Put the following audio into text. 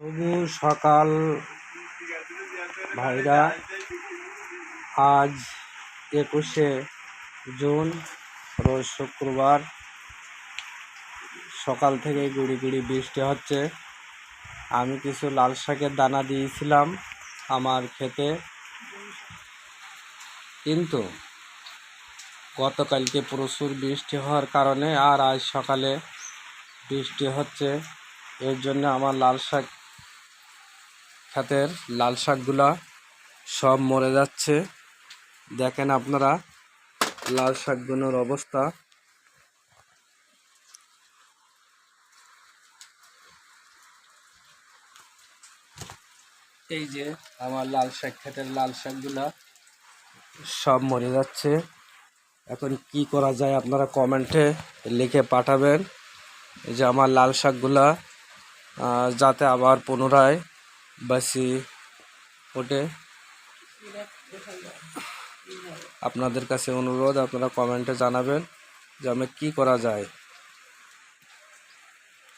শুভ সকাল, ভাইরা। আজ একুশে জুন, রোজ শুক্রবার। সকাল থেকে গুড়ি গুড়ি বৃষ্টি হচ্ছে। আমি কিছু লাল শাকের দানা দিয়েছিলাম আমার খেতে। কিন্তু গতকালকে প্রচুর বৃষ্টি হওয়ার কারণে আর আজ সকালে বৃষ্টি হচ্ছে। এর জন্য আমার লাল শাক ক্ষেতের লাল শাকগুলা সব মরে যাচ্ছে। দেখেন আপনারা লাল শাকগুলোর অবস্থা। এই যে আমার লাল শাক, ক্ষেতের লাল শাকগুলা সব মরে যাচ্ছে। এখন কি করা যায় আপনারা কমেন্টে লিখে পাঠাবেন। যে আমার লাল শাকগুলা যাতে আবার পুনরায় বাসি ওঠে। আপনাদের কাছে অনুরোধ আপনারা কমেন্টে জানাবেন যে আমি কি করা যায়।